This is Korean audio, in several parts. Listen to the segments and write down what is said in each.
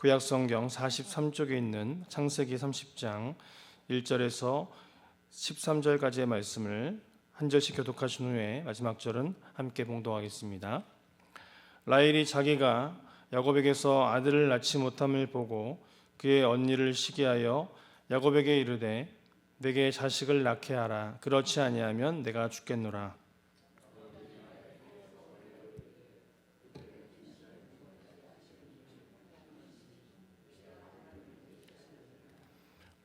구약 성경 43쪽에 있는 창세기 30장 1절에서 13절까지의 말씀을 한 절씩 교독하신 후에 마지막 절은 함께 봉독하겠습니다. 라헬이 자기가 야곱에게서 아들을 낳지 못함을 보고 그의 언니를 시기하여 야곱에게 이르되 내게 자식을 낳게 하라 그렇지 아니하면 내가 죽겠노라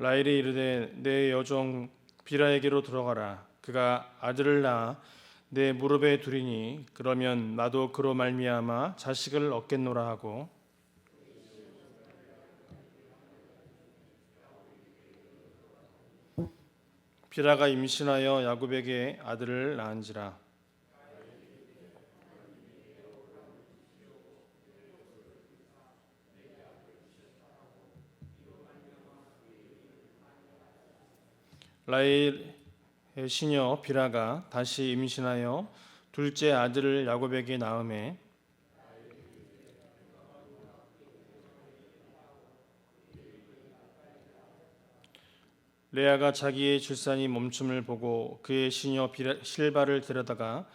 라헬이 이르되 내 여종 비라에게로 들어가라. 그가 아들을 낳아 내 무릎에 두리니 그러면 나도 그로 말미암아 자식을 얻겠노라 하고. 비라가 임신하여 야곱에게 아들을 낳은지라 라헬의 시녀 비라가 다시 임신하여 둘째 아들을 야곱에게 낳음에 레아가 자기의 출산이 멈춤을 보고 그의 시녀 비라- 실바를 데려다가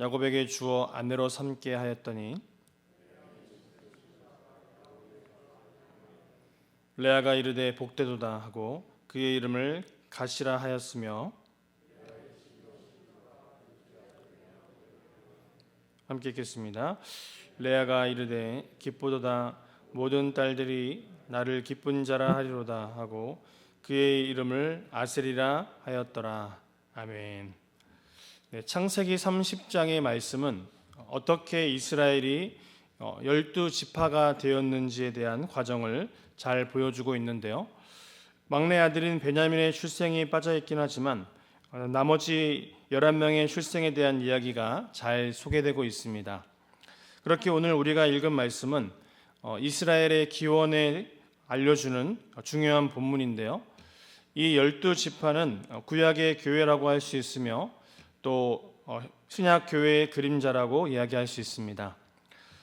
야곱에게 주어 아내로 삼게 하였더니 레아가 이르되 복되도다 하고 그의 이름을 가시라 하였으며 함께 읽겠습니다. 레아가 이르되 기쁘도다 모든 딸들이 나를 기쁜 자라 하리로다 하고 그의 이름을 아셀이라 하였더라. 아멘. 네, 창세기 30장의 말씀은 어떻게 이스라엘이 어, 열두 지파가 되었는지에 대한 과정을 잘 보여주고 있는데요. 막내 아들인 베냐민의 출생이 빠져 있긴 하지만 어, 나머지 11명의 출생에 대한 이야기가 잘 소개되고 있습니다. 그렇게 오늘 우리가 읽은 말씀은 어, 이스라엘의 기원에 알려주는 중요한 본문인데요. 이 열두 지파는 구약의 교회라고 할 수 있으며 또 어, 신약 교회의 그림자라고 이야기할 수 있습니다.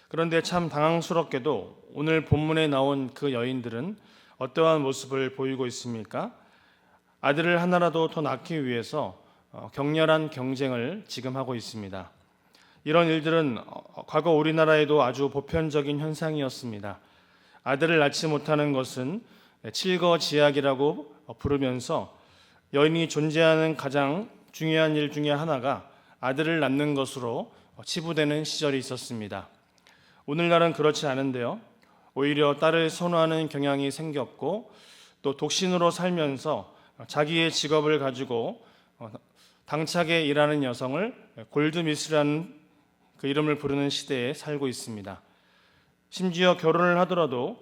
그런데 참 당황스럽게도 오늘 본문에 나온 그 여인들은 어떠한 모습을 보이고 있습니까? 아들을 하나라도 더 낳기 위해서 어, 격렬한 경쟁을 지금 하고 있습니다. 이런 일들은 어, 과거 우리나라에도 아주 보편적인 현상이었습니다. 아들을 낳지 못하는 것은 칠거지약이라고 부르면서 여인이 존재하는 가장 중요한 일 중에 하나가 아들을 낳는 것으로 치부되는 시절이 있었습니다. 오늘날은 그렇지 않은데요. 오히려 딸을 선호하는 경향이 생겼고 또 독신으로 살면서 자기의 직업을 가지고 어, 당차게 일하는 여성을 골드미스라는 그 이름을 부르는 시대에 살고 있습니다. 심지어 결혼을 하더라도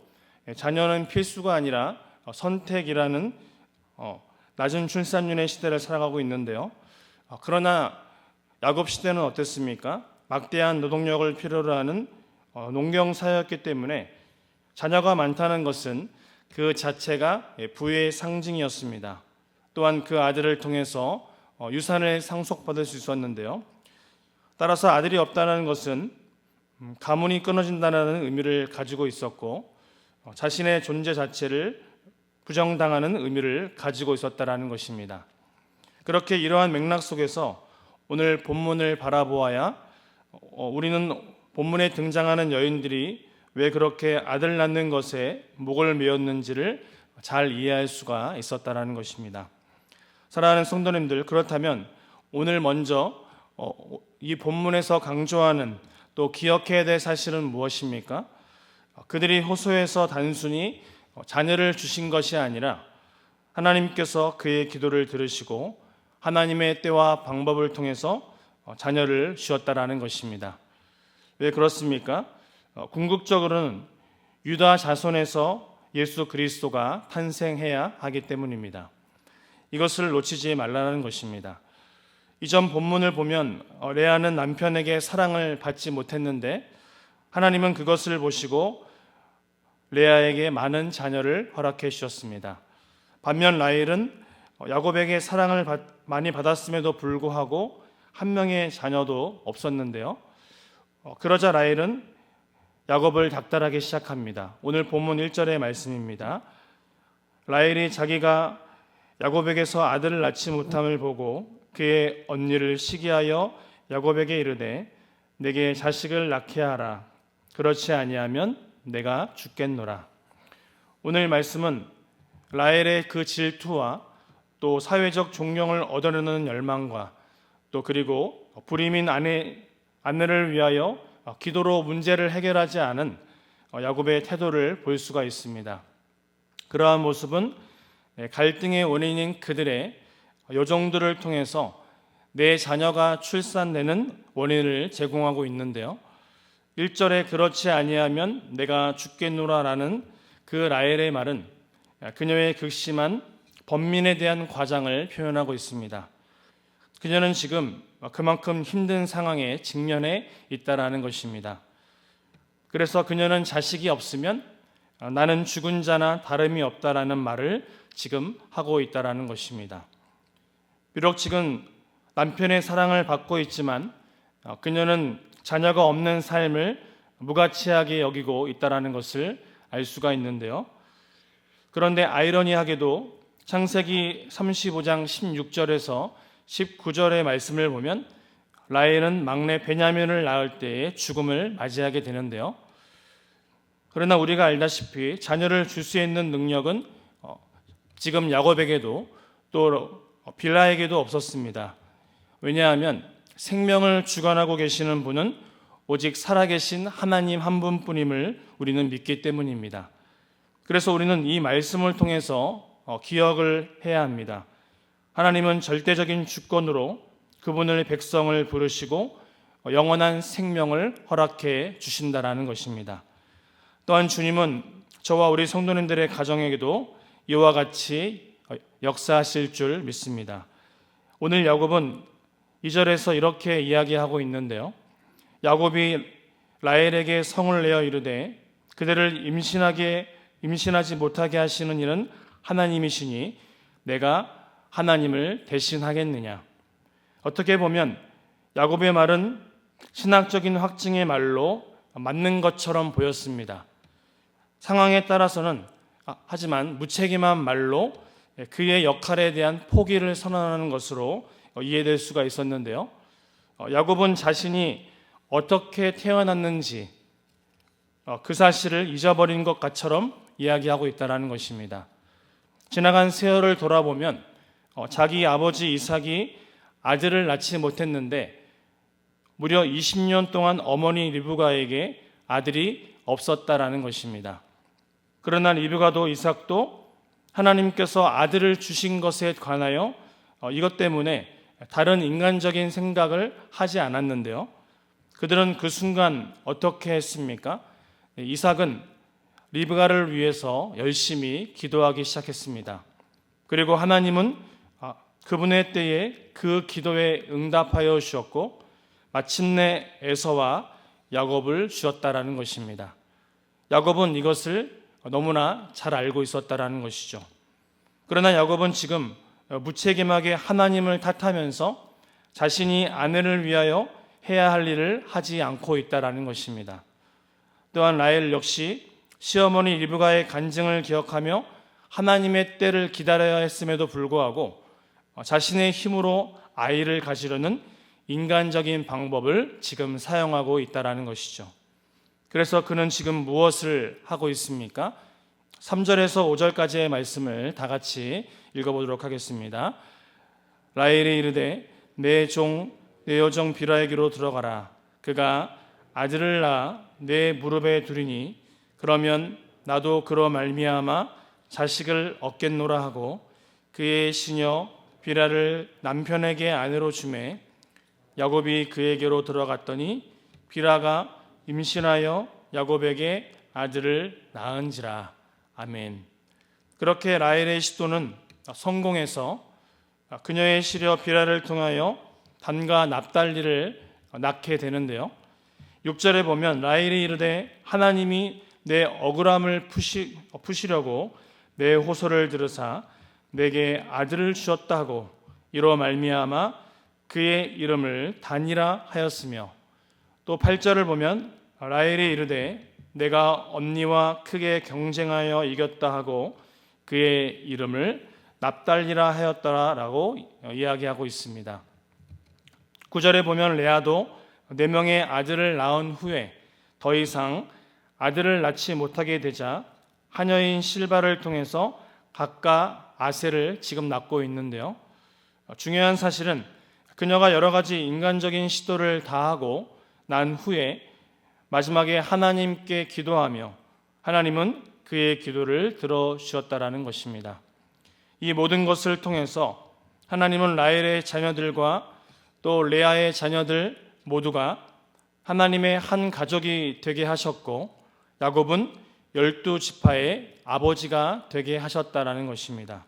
자녀는 필수가 아니라 어, 선택이라는 어, 낮은 출산율의 시대를 살아가고 있는데요. 그러나 야곱 시대는 어땠습니까? 막대한 노동력을 필요로 하는 농경 사회였기 때문에 자녀가 많다는 것은 그 자체가 부의 상징이었습니다. 또한 그 아들을 통해서 유산을 상속받을 수 있었는데요. 따라서 아들이 없다는 것은 음, 가문이 끊어진다는 의미를 가지고 있었고 어, 자신의 존재 자체를 부정당하는 의미를 가지고 있었다라는 것입니다. 그렇게 이러한 맥락 속에서 오늘 본문을 바라보아야 어, 우리는 본문에 등장하는 여인들이 왜 그렇게 아들 낳는 것에 목을 메었는지를 잘 이해할 수가 있었다라는 것입니다. 사랑하는 성도님들 그렇다면 오늘 먼저 어, 이 본문에서 강조하는 또 기억해야 될 사실은 무엇입니까? 그들이 호소에서 단순히 자녀를 주신 것이 아니라 하나님께서 그의 기도를 들으시고 하나님의 때와 방법을 통해서 자녀를 주었다라는 것입니다. 왜 그렇습니까? 어, 궁극적으로는 유다 자손에서 예수 그리스도가 탄생해야 하기 때문입니다. 이것을 놓치지 말라는 것입니다. 이전 본문을 보면 어, 레아는 남편에게 사랑을 받지 못했는데 하나님은 그것을 보시고 레아에게 많은 자녀를 허락해 주셨습니다. 반면 라헬은 어, 야곱에게 사랑을 많이 받았음에도 불구하고 한 명의 자녀도 없었는데요. 그러자 라헬은 야곱을 닥달하기 시작합니다. 오늘 본문 1절의 말씀입니다. 라헬이 자기가 야곱에게서 아들을 낳지 못함을 보고 그의 언니를 시기하여 야곱에게 이르되 내게 자식을 낳게 하라 그렇지 아니하면 내가 죽겠노라. 오늘 말씀은 라헬의 그 질투와 또 사회적 존경을 얻으려는 열망과 또 그리고 불임인 아내 아내를 위하여 기도로 문제를 해결하지 않은 야곱의 태도를 볼 수가 있습니다. 그러한 모습은 갈등의 원인인 그들의 요정들을 통해서 내 자녀가 출산되는 원인을 제공하고 있는데요. 1절에 그렇지 아니하면 내가 죽겠노라라는 그 라헬의 말은 그녀의 극심한 번민에 대한 과장을 표현하고 있습니다. 그녀는 지금 그만큼 힘든 상황에 직면해 있다라는 것입니다. 그래서 그녀는 자식이 없으면 나는 죽은 자나 다름이 없다라는 말을 지금 하고 있다라는 것입니다. 비록 지금 남편의 사랑을 받고 있지만 그녀는 자녀가 없는 삶을 무가치하게 여기고 있다라는 것을 알 수가 있는데요. 그런데 아이러니하게도 창세기 35장 16절에서 19절의 말씀을 보면 라헬은 막내 베냐민을 낳을 때에 죽음을 맞이하게 되는데요. 그러나 우리가 알다시피 자녀를 줄 수 있는 능력은 어, 지금 야곱에게도 또 빌라에게도 없었습니다. 왜냐하면 생명을 주관하고 계시는 분은 오직 살아계신 하나님 한 분뿐임을 우리는 믿기 때문입니다. 그래서 우리는 이 말씀을 통해서 어, 기억을 해야 합니다. 하나님은 절대적인 주권으로 그분을 백성을 부르시고 어, 영원한 생명을 허락해 주신다라는 것입니다. 또한 주님은 저와 우리 성도님들의 가정에게도 이와 같이 어, 역사하실 줄 믿습니다. 오늘 야곱은 2절에서 이렇게 이야기하고 있는데요. 야곱이 라헬에게 성을 내어 이르되 그대를 임신하게 임신하지 못하게 하시는 이는 하나님이시니 내가 하나님을 대신하겠느냐. 어떻게 보면 야곱의 말은 신학적인 확증의 말로 맞는 것처럼 보였습니다. 상황에 따라서는 아, 하지만 무책임한 말로 그의 역할에 대한 포기를 선언하는 것으로 이해될 수가 있었는데요. 어, 야곱은 자신이 어떻게 태어났는지 어, 그 사실을 잊어버린 것처럼 이야기하고 있다는 것입니다. 지나간 세월을 돌아보면 어, 자기 아버지 이삭이 아들을 낳지 못했는데 무려 20년 동안 어머니 리브가에게 아들이 없었다라는 것입니다. 그러나 리브가도 이삭도 하나님께서 아들을 주신 것에 관하여 어, 이것 때문에 다른 인간적인 생각을 하지 않았는데요. 그들은 그 순간 어떻게 했습니까? 이삭은 리브가를 위해서 열심히 기도하기 시작했습니다. 그리고 하나님은 아, 그분의 때에 그 기도에 응답하여 주셨고 마침내 에서와 야곱을 주었다라는 것입니다. 야곱은 이것을 너무나 잘 알고 있었다라는 것이죠. 그러나 야곱은 지금 무책임하게 하나님을 탓하면서 자신이 아내를 위하여 해야 할 일을 하지 않고 있다라는 것입니다. 또한 라헬 역시 시어머니 리브가의 간증을 기억하며 하나님의 때를 기다려야 했음에도 불구하고 자신의 힘으로 아이를 가지려는 인간적인 방법을 지금 사용하고 있다라는 것이죠. 그래서 그는 지금 무엇을 하고 있습니까? 3절에서 5절까지의 말씀을 다 같이 읽어보도록 하겠습니다. 라헬이 이르되 내 종 내 여정 비라에게로 들어가라. 그가 아들을 낳아 내 무릎에 두리니 그러면 나도 그러 말미암아 자식을 얻겠노라 하고 그의 시녀 비라를 남편에게 아내로 주매 야곱이 그에게로 들어갔더니 비라가 임신하여 야곱에게 아들을 낳은지라 아멘. 그렇게 라헬의 시도는 성공해서 그녀의 시려 비라를 통하여 단과 납달리를 낳게 되는데요. 6절에 보면 라헬이 이르되 하나님이 내 억울함을 푸시, 푸시려고 내 호소를 들으사 내게 아들을 주었다 하고 이로 말미암아 그의 이름을 단이라 하였으며 또 8절을 보면 라헬이 이르되 내가 언니와 크게 경쟁하여 이겼다 하고 그의 이름을 납달리라 하였더라라고 이야기하고 있습니다. 구절에 보면 레아도 네 명의 아들을 낳은 후에 더 이상 아들을 낳지 못하게 되자 하녀인 실바를 통해서 각각 아세를 지금 낳고 있는데요. 중요한 사실은 그녀가 여러 가지 인간적인 시도를 다하고 난 후에 마지막에 하나님께 기도하며 하나님은 그의 기도를 들어주셨다라는 것입니다. 이 모든 것을 통해서 하나님은 라헬의 자녀들과 또 레아의 자녀들 모두가 하나님의 한 가족이 되게 하셨고 야곱은 열두 지파의 아버지가 되게 하셨다라는 것입니다.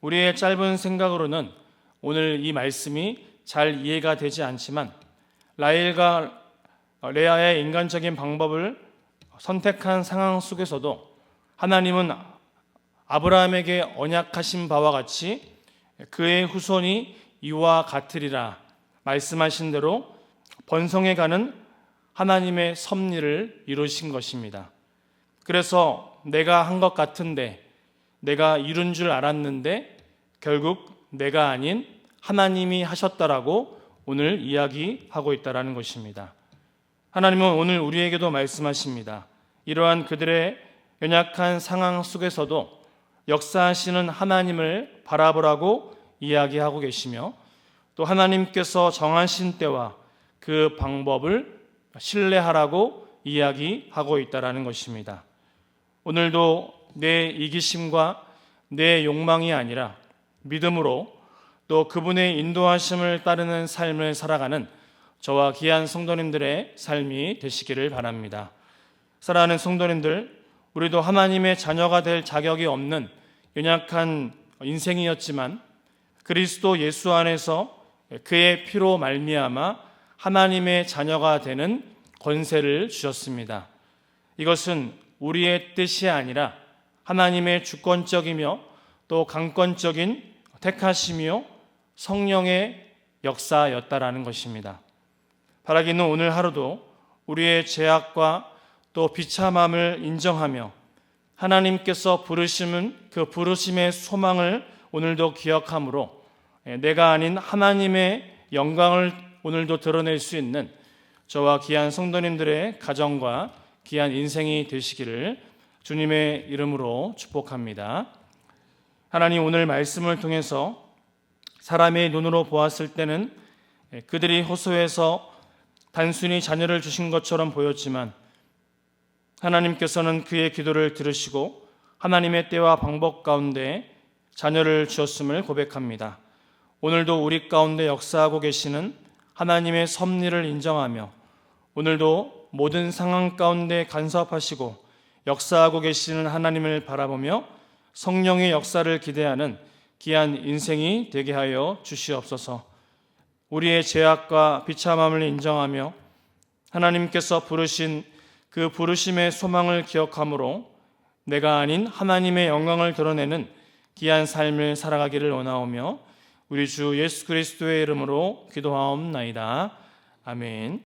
우리의 짧은 생각으로는 오늘 이 말씀이 잘 이해가 되지 않지만 라헬과 레아의 인간적인 방법을 선택한 상황 속에서도 하나님은 아브라함에게 언약하신 바와 같이 그의 후손이 이와 같으리라 말씀하신 대로 번성해 가는 하나님의 섭리를 이루신 것입니다. 그래서 내가 한 것 같은데 내가 이룬 줄 알았는데 결국 내가 아닌 하나님이 하셨다라고 오늘 이야기하고 있다라는 것입니다. 하나님은 오늘 우리에게도 말씀하십니다. 이러한 그들의 연약한 상황 속에서도 역사하시는 하나님을 바라보라고 이야기하고 계시며 또 하나님께서 정하신 때와 그 방법을 신뢰하라고 이야기하고 있다라는 것입니다. 오늘도 내 이기심과 내 욕망이 아니라 믿음으로 또 그분의 인도하심을 따르는 삶을 살아가는 저와 귀한 성도님들의 삶이 되시기를 바랍니다. 사랑하는 성도님들, 우리도 하나님의 자녀가 될 자격이 없는 연약한 인생이었지만 그리스도 예수 안에서 그의 피로 말미암아 하나님의 자녀가 되는 권세를 주셨습니다. 이것은 우리의 뜻이 아니라 하나님의 주권적이며 또 강권적인 택하심이요 성령의 역사였다라는 것입니다. 바라기는 오늘 하루도 우리의 죄악과 또 비참함을 인정하며 하나님께서 부르심은 그 부르심의 소망을 오늘도 기억함으로 내가 아닌 하나님의 영광을 오늘도 드러낼 수 있는 저와 귀한 성도님들의 가정과 귀한 인생이 되시기를 주님의 이름으로 축복합니다. 하나님 오늘 말씀을 통해서 사람의 눈으로 보았을 때는 그들이 호소해서 단순히 자녀를 주신 것처럼 보였지만 하나님께서는 그의 기도를 들으시고 하나님의 때와 방법 가운데 자녀를 주었음을 고백합니다. 오늘도 우리 가운데 역사하고 계시는 하나님의 섭리를 인정하며 오늘도 모든 상황 가운데 간섭하시고 역사하고 계시는 하나님을 바라보며 성령의 역사를 기대하는 귀한 인생이 되게 하여 주시옵소서. 우리의 죄악과 비참함을 인정하며 하나님께서 부르신 그 부르심의 소망을 기억함으로 내가 아닌 하나님의 영광을 드러내는 귀한 삶을 살아가기를 원하오며 우리 주 예수 그리스도의 이름으로 기도하옵나이다. 아멘.